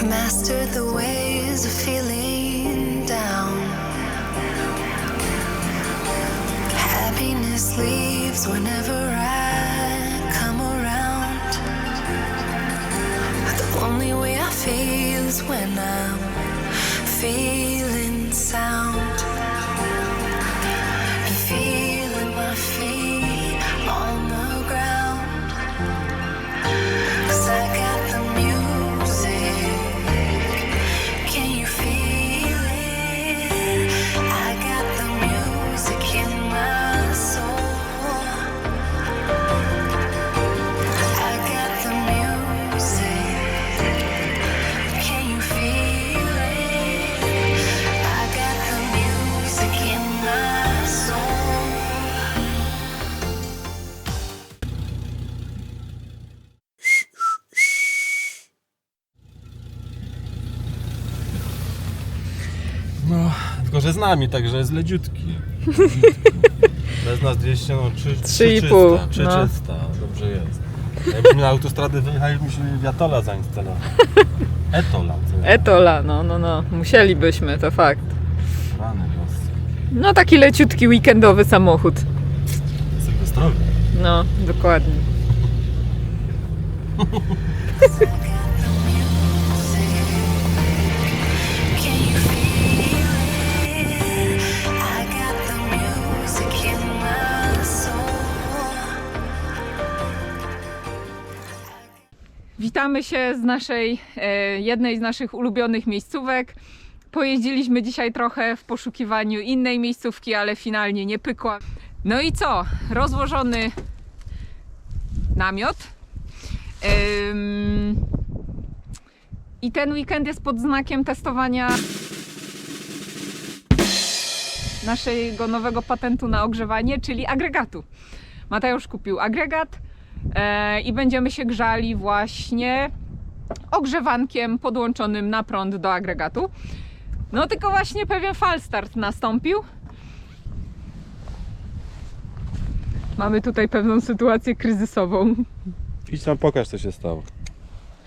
I mastered the ways of feeling down. Happiness leaves whenever I come around. The only way I feel is when I'm feeling sound. Nami, także jest leciutki. Bez nas 200, no 3, Trzy i pół, 300, no. 300, dobrze jest. Jakbyśmy na autostradę wyjechali, musimy wiatola zainstalować. Etola. Etola, no, no, no. Musielibyśmy, to fakt. Rany. No taki leciutki weekendowy samochód. Sylwestrowy. No, dokładnie. Witamy się z naszej, e, jednej z naszych ulubionych miejscówek. Pojeździliśmy dzisiaj trochę w poszukiwaniu innej miejscówki, ale finalnie nie pykła. No i co? Rozłożony namiot. I ten weekend jest pod znakiem testowania naszego nowego patentu na ogrzewanie, czyli agregatu. Mateusz kupił agregat i będziemy się grzali właśnie ogrzewankiem podłączonym na prąd do agregatu. No tylko właśnie pewien falstart nastąpił. Mamy tutaj pewną sytuację kryzysową. Idź tam pokaż co się stało.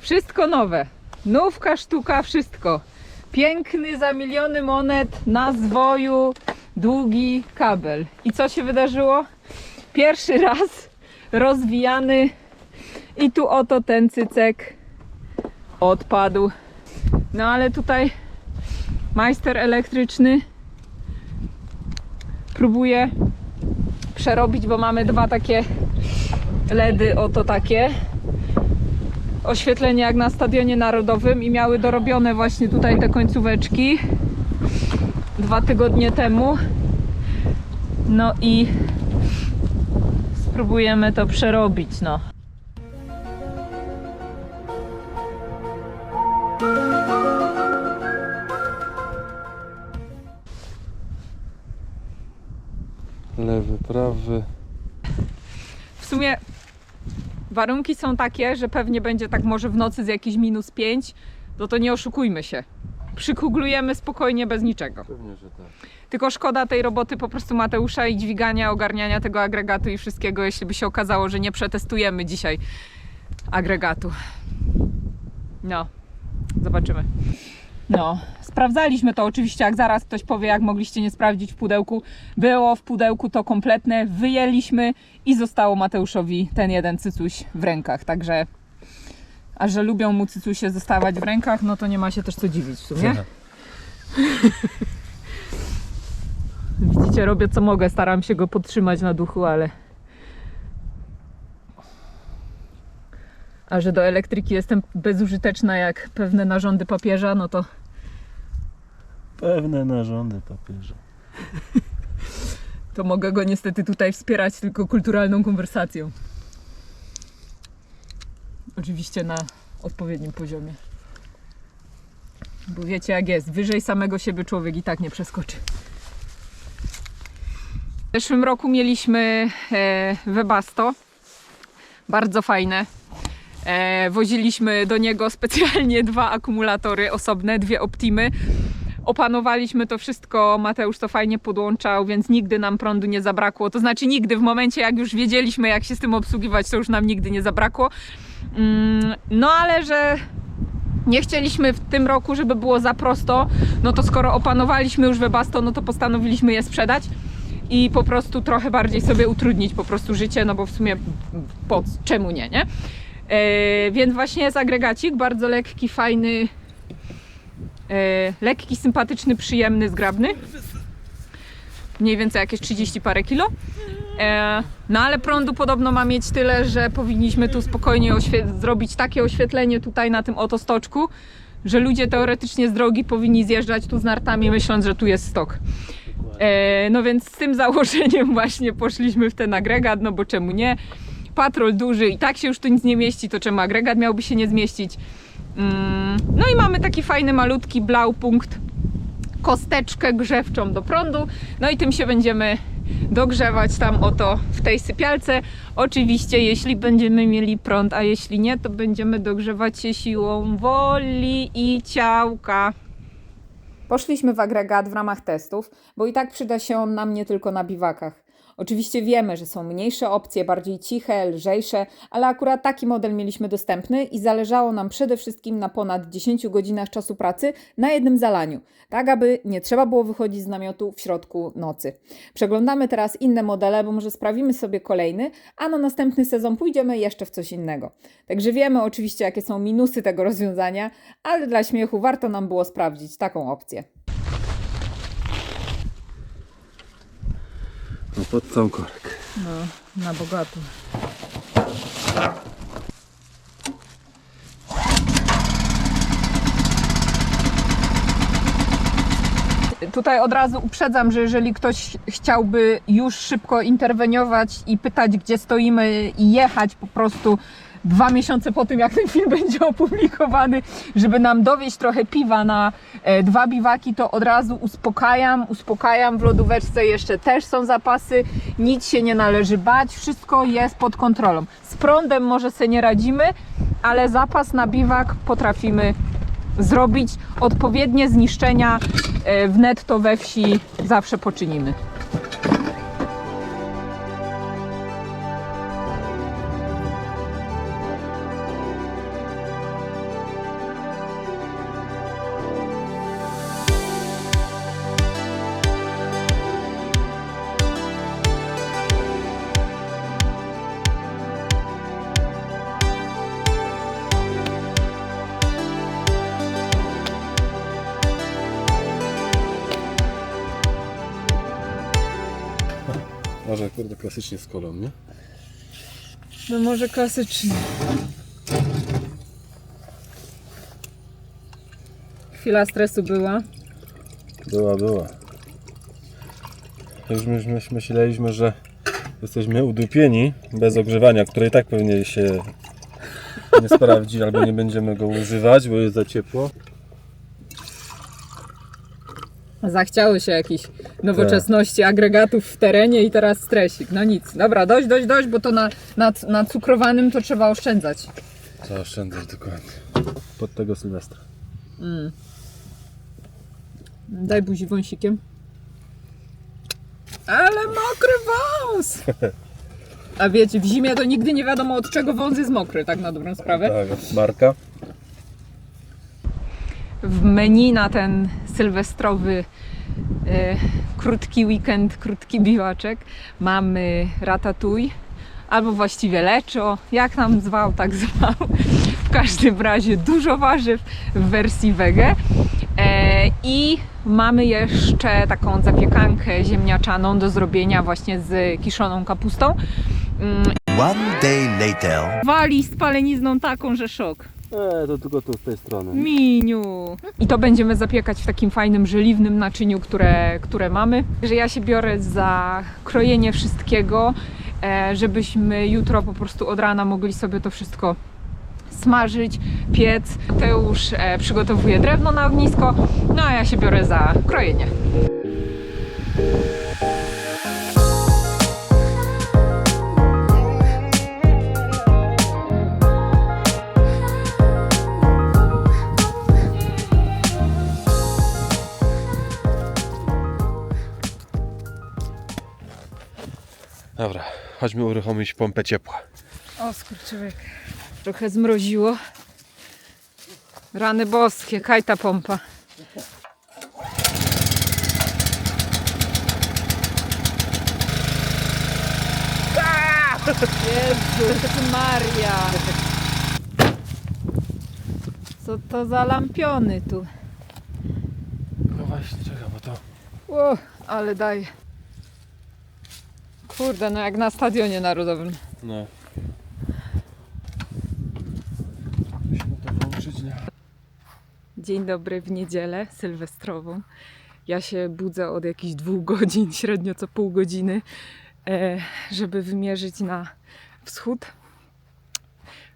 Wszystko nowe. Nówka, sztuka, wszystko. Piękny za miliony monet na zwoju długi kabel. I co się wydarzyło? Pierwszy raz rozwijany i tu oto ten cycek odpadł. No ale tutaj majster elektryczny próbuje przerobić, bo mamy dwa takie LEDy, oto takie oświetlenie jak na Stadionie Narodowym i miały dorobione właśnie tutaj te końcóweczki dwa tygodnie temu. No i spróbujemy to przerobić, no. Lewy, prawy. W sumie warunki są takie, że pewnie będzie tak może w nocy z jakiś minus 5, no to nie oszukujmy się. Przykuglujemy spokojnie bez niczego. Pewnie, że tak. Tylko szkoda tej roboty po prostu Mateusza i dźwigania, ogarniania tego agregatu i wszystkiego, jeśli by się okazało, że nie przetestujemy dzisiaj agregatu. No, zobaczymy. No, sprawdzaliśmy to oczywiście, jak zaraz ktoś powie, jak mogliście nie sprawdzić w pudełku. Było w pudełku to kompletne, wyjęliśmy i zostało Mateuszowi ten jeden cycuś w rękach, także a że lubią mu cycusie zostawać w rękach, no to nie ma się też co dziwić w sumie. Widzicie, robię co mogę, staram się go podtrzymać na duchu, ale. A że do elektryki jestem bezużyteczna jak pewne narządy papieża, no to Pewne narządy papieża. to mogę go niestety tutaj wspierać tylko kulturalną konwersacją. Oczywiście na odpowiednim poziomie. Bo wiecie jak jest, wyżej samego siebie człowiek i tak nie przeskoczy. W zeszłym roku mieliśmy e, Webasto. Bardzo fajne. E, woziliśmy do niego specjalnie dwa akumulatory osobne, dwie Optimy. Opanowaliśmy to wszystko, Mateusz to fajnie podłączał, więc nigdy nam prądu nie zabrakło. To znaczy nigdy, w momencie jak już wiedzieliśmy jak się z tym obsługiwać, to już nam nigdy nie zabrakło. Mm, No ale że Nie chcieliśmy w tym roku, żeby było za prosto, no to skoro opanowaliśmy już Webasto, no to postanowiliśmy je sprzedać i po prostu trochę bardziej sobie utrudnić po prostu życie, no bo w sumie po czemu nie, nie? E, więc właśnie jest agregacik, bardzo lekki, fajny, e, lekki, sympatyczny, przyjemny, zgrabny. Mniej więcej jakieś 30 parę kilo. E, no ale prądu podobno ma mieć tyle, że powinniśmy tu spokojnie zrobić takie oświetlenie tutaj na tym oto stoczku, że ludzie teoretycznie z drogi powinni zjeżdżać tu z nartami, myśląc, że tu jest stok. E, no więc z tym założeniem właśnie poszliśmy w ten agregat, no bo czemu nie? Patrol duży i tak się już tu nic nie mieści, to czemu agregat miałby się nie zmieścić? Mm, no i mamy taki fajny, malutki blaupunkt, kosteczkę grzewczą do prądu, no i tym się będziemy dogrzewać tam oto w tej sypialce. Oczywiście, jeśli będziemy mieli prąd, a jeśli nie, to będziemy dogrzewać się siłą woli i ciałka. Poszliśmy w agregat w ramach testów, bo i tak przyda się on nam nie tylko na biwakach. Oczywiście wiemy, że są mniejsze opcje, bardziej ciche, lżejsze, ale akurat taki model mieliśmy dostępny i zależało nam przede wszystkim na ponad 10 godzinach czasu pracy na jednym zalaniu, tak aby nie trzeba było wychodzić z namiotu w środku nocy. Przeglądamy teraz inne modele, bo może sprawimy sobie kolejny, a na następny sezon pójdziemy jeszcze w coś innego. Także wiemy oczywiście, jakie są minusy tego rozwiązania, ale dla śmiechu warto nam było sprawdzić taką opcję. Pod sam korek. No, na bogato. Tutaj od razu uprzedzam, że jeżeli ktoś chciałby już szybko interweniować i pytać, gdzie stoimy i jechać po prostu dwa miesiące po tym, jak ten film będzie opublikowany, żeby nam dowieść trochę piwa na e, dwa biwaki, to od razu uspokajam, uspokajam. W lodóweczce jeszcze też są zapasy, nic się nie należy bać, wszystko jest pod kontrolą. Z prądem może sobie nie radzimy, ale zapas na biwak potrafimy zrobić. Odpowiednie zniszczenia e, w netto we wsi zawsze poczynimy. Może kurde klasycznie z kolą, nie? No może klasycznie. Chwila stresu była. Była, była. Już myśmy myśleliśmy, że jesteśmy udupieni bez ogrzewania, które i tak pewnie się nie sprawdzi, albo nie będziemy go używać, bo jest za ciepło. Zachciały się jakieś nowoczesności agregatów w terenie i teraz stresik. No nic. Dobra, dość, dość, dość, bo to na, na, na cukrowanym to trzeba oszczędzać. Trzeba oszczędzać dokładnie. Pod tego Sylwestra. Daj buzi wąsikiem. Ale mokry wąs! A wiecie, w zimie to nigdy nie wiadomo od czego wąs jest mokry, tak na dobrą sprawę. Tak, Marka. W menu na ten sylwestrowy e, krótki weekend, krótki biwaczek mamy ratatouille albo właściwie leczo, jak nam zwał, tak zwał. W każdym razie dużo warzyw w wersji wege. E, I mamy jeszcze taką zapiekankę ziemniaczaną do zrobienia właśnie z kiszoną kapustą. Mm, One day later. Wali z palenizną taką, że szok. E, to tylko tu z tej strony. Miniu. I to będziemy zapiekać w takim fajnym, żeliwnym naczyniu, które, które mamy. Że ja się biorę za krojenie wszystkiego, e, żebyśmy jutro po prostu od rana mogli sobie to wszystko smażyć, piec. Teusz e, przygotowuje drewno na ognisko, no a ja się biorę za krojenie. Dobra, chodźmy uruchomić pompę ciepła. O skurczyłek. Trochę zmroziło. Rany boskie, kaj ta pompa. Jezus Maria! Co to za lampiony tu? No właśnie, czekaj, bo to... O, ale daje. Kurde, no jak na stadionie narodowym. No. Musimy to włączyć, nie? Dzień dobry w niedzielę sylwestrową. Ja się budzę od jakichś dwóch godzin, średnio co pół godziny, e, żeby wymierzyć na wschód.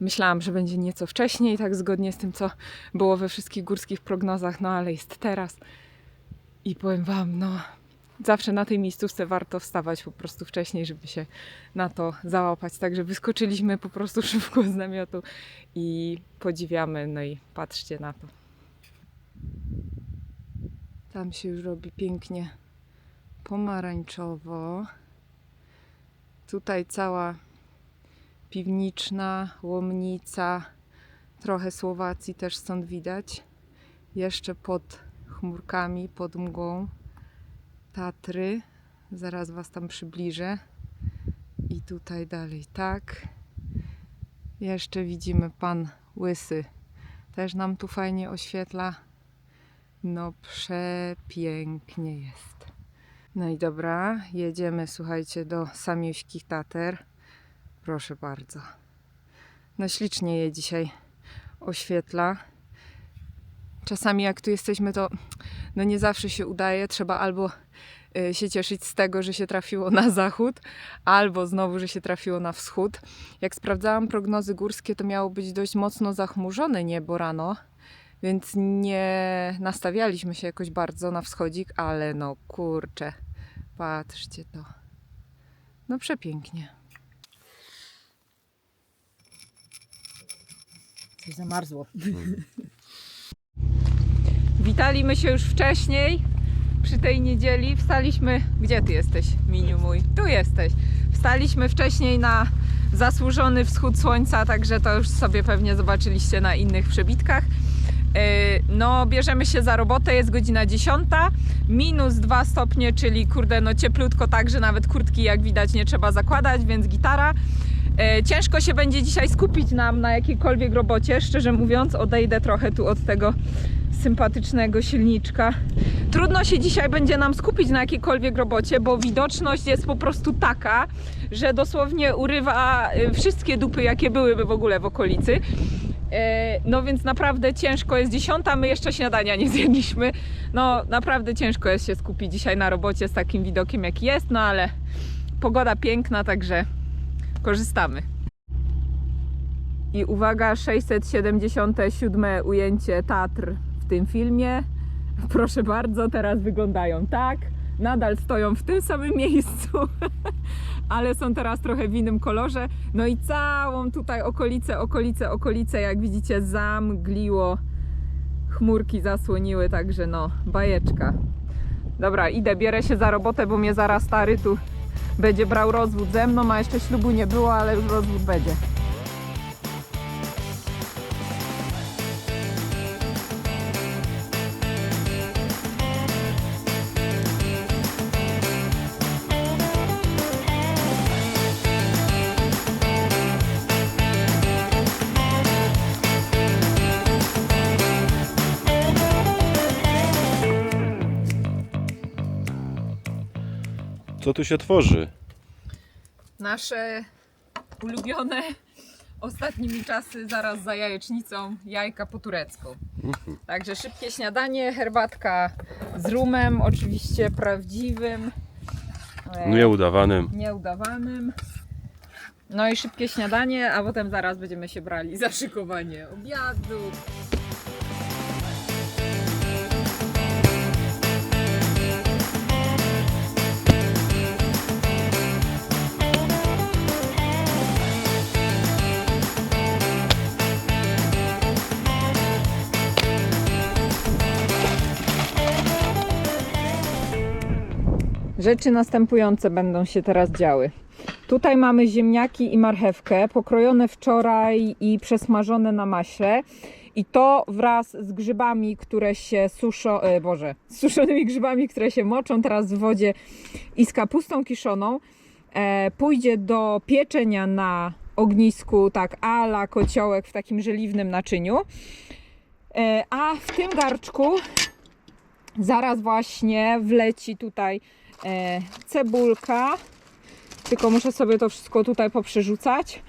Myślałam, że będzie nieco wcześniej, tak zgodnie z tym, co było we wszystkich górskich prognozach, no ale jest teraz. I powiem Wam, no, zawsze na tej miejscówce warto wstawać po prostu wcześniej, żeby się na to załapać. Także wyskoczyliśmy po prostu szybko z namiotu i podziwiamy, no i patrzcie na to. Tam się już robi pięknie pomarańczowo. Tutaj cała piwniczna, łomnica, trochę Słowacji też stąd widać. Jeszcze pod chmurkami, pod mgłą Tatry. Zaraz Was tam przybliżę. I tutaj dalej tak. Jeszcze widzimy pan Łysy. Też nam tu fajnie oświetla. No przepięknie jest. No i dobra, jedziemy słuchajcie do samiuśkich Tater. Proszę bardzo. No ślicznie je dzisiaj oświetla. Czasami jak tu jesteśmy to no nie zawsze się udaje. Trzeba albo y, się cieszyć z tego, że się trafiło na zachód, albo znowu, że się trafiło na wschód. Jak sprawdzałam prognozy górskie, to miało być dość mocno zachmurzone niebo rano, więc nie nastawialiśmy się jakoś bardzo na wschodzik, ale no kurczę, patrzcie to. No przepięknie. Coś zamarzło. Witaliśmy się już wcześniej przy tej niedzieli. Wstaliśmy. Gdzie ty jesteś, miniu mój? Tu jesteś. Wstaliśmy wcześniej na zasłużony wschód słońca, także to już sobie pewnie zobaczyliście na innych przebitkach. Yy, No, bierzemy się za robotę, jest godzina 10, minus 2 stopnie, czyli kurde, no cieplutko tak, że nawet kurtki jak widać nie trzeba zakładać, więc gitara. E, Ciężko się będzie dzisiaj skupić nam na jakiejkolwiek robocie, szczerze mówiąc, odejdę trochę tu od tego sympatycznego silniczka. Trudno się dzisiaj będzie nam skupić na jakiejkolwiek robocie, bo widoczność jest po prostu taka, że dosłownie urywa e, wszystkie dupy, jakie byłyby w ogóle w okolicy. E, No więc naprawdę ciężko jest dziesiąta, my jeszcze śniadania nie zjedliśmy. No naprawdę ciężko jest się skupić dzisiaj na robocie z takim widokiem jaki jest, no ale pogoda piękna, także korzystamy. I uwaga, 677 ujęcie Tatr tym filmie. Proszę bardzo, teraz wyglądają tak. Nadal stoją w tym samym miejscu, ale są teraz trochę w innym kolorze. No i całą tutaj okolicę, okolice, okolice, jak widzicie, zamgliło. Chmurki zasłoniły, także no, bajeczka. Dobra, idę, bierę się za robotę, bo mnie zaraz stary tu będzie brał rozwód ze mną, a jeszcze ślubu nie było, ale już rozwód będzie. Co tu się tworzy? Nasze ulubione ostatnimi czasy zaraz za jajecznicą jajka po turecku. Także szybkie śniadanie, herbatka z rumem, oczywiście prawdziwym, e, Nieudawanym. nieudawanym. No i szybkie śniadanie, a potem zaraz będziemy się brali za szykowanie obiadu. Rzeczy następujące będą się teraz działy. Tutaj mamy ziemniaki i marchewkę, pokrojone wczoraj i przesmażone na maśle. I to wraz z grzybami, które się suszą, e, boże, z suszonymi grzybami, które się moczą teraz w wodzie i z kapustą kiszoną, e, pójdzie do pieczenia na ognisku, tak ala kociołek w takim żeliwnym naczyniu. E, a w tym garczku zaraz właśnie wleci tutaj cebulka. Tylko muszę sobie to wszystko tutaj poprzerzucać.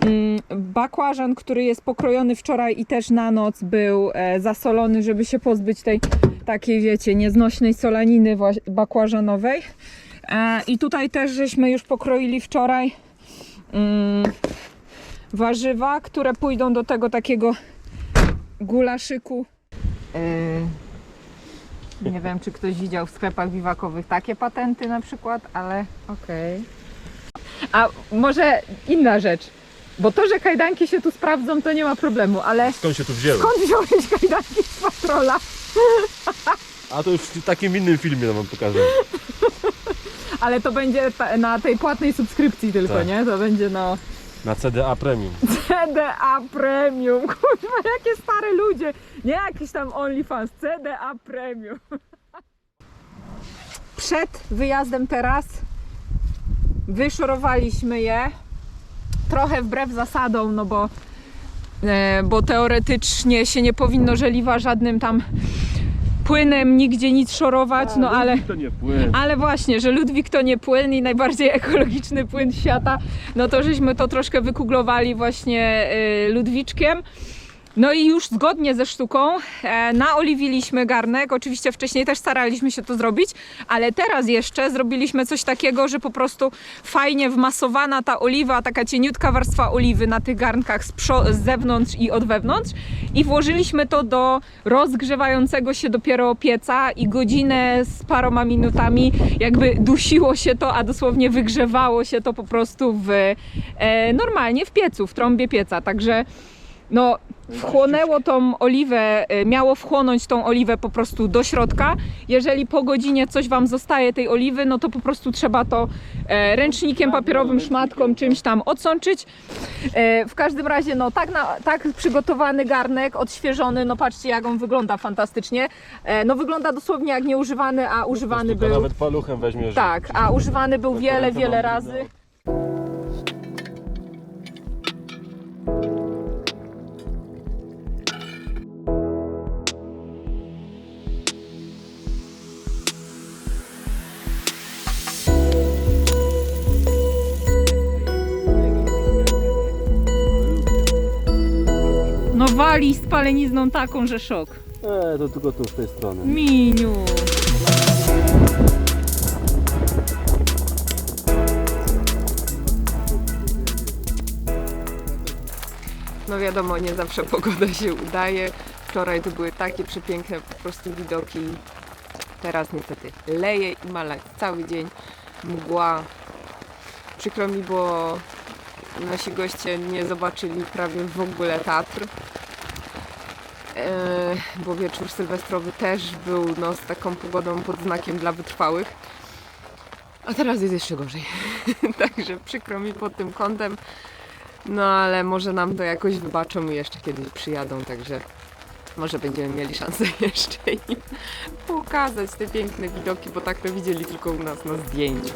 Mm, Bakłażan, który jest pokrojony wczoraj i też na noc był e, zasolony, żeby się pozbyć tej takiej, wiecie, nieznośnej solaniny bakłażanowej. E, I tutaj też żeśmy już pokroili wczoraj mm, warzywa, które pójdą do tego takiego gulaszyku. Nie wiem, czy ktoś widział w sklepach biwakowych takie patenty na przykład, ale okej. A może inna rzecz, bo to, że kajdanki się tu sprawdzą, to nie ma problemu, ale Skąd się tu wzięły? skąd wziąłeś kajdanki z patrola? A to już w takim innym filmie nam pokażę. Ale to będzie ta, na tej płatnej subskrypcji tylko, Tak. nie? To będzie no Na CDA Premium. CDA Premium. Kurwa, jakie stare ludzie. Nie jakiś tam OnlyFans, CDA Premium. Przed wyjazdem teraz wyszorowaliśmy je. Trochę wbrew zasadom, no bo, e, bo teoretycznie się nie powinno żeliwa żadnym tam płynem nigdzie nic szorować, no ale... To nie płyn. Ale właśnie, że Ludwik to nie płyn i najbardziej ekologiczny płyn świata, no to żeśmy to troszkę wykuglowali właśnie y, Ludwiczkiem. No i już zgodnie ze sztuką e, naoliwiliśmy garnek. Oczywiście wcześniej też staraliśmy się to zrobić, ale teraz jeszcze zrobiliśmy coś takiego, że po prostu fajnie wmasowana ta oliwa, taka cieniutka warstwa oliwy na tych garnkach z, z zewnątrz i od wewnątrz i włożyliśmy to do rozgrzewającego się dopiero pieca i godzinę z paroma minutami jakby dusiło się to, a dosłownie wygrzewało się to po prostu w e, normalnie w piecu, w trąbie pieca. Także no, wchłonęło tą oliwę, e, miało wchłonąć tą oliwę po prostu do środka. Jeżeli po godzinie coś Wam zostaje tej oliwy, no to po prostu trzeba to e, ręcznikiem papierowym, szmatką, czymś tam odsączyć. E, w każdym razie, no tak, na, tak przygotowany garnek, odświeżony, no patrzcie jak on wygląda fantastycznie. E, no wygląda dosłownie jak nieużywany, a używany był... Nawet paluchem weźmiesz. Tak, a używany był wiele, wiele razy. Wali z palenizną taką, że szok. E, to tylko tu z tej strony. Miniu. No wiadomo, nie zawsze pogoda się udaje. Wczoraj to były takie przepiękne po prostu widoki. Teraz niestety leje i malać cały dzień. Mgła. Przykro mi, bo nasi goście nie zobaczyli prawie w ogóle Tatr. E, bo wieczór sylwestrowy też był no, z taką pogodą pod znakiem dla wytrwałych. A teraz jest jeszcze gorzej. Także przykro mi pod tym kątem. No ale może nam to jakoś wybaczą i jeszcze kiedyś przyjadą, także może będziemy mieli szansę jeszcze im pokazać te piękne widoki, bo tak to widzieli tylko u nas na zdjęciu.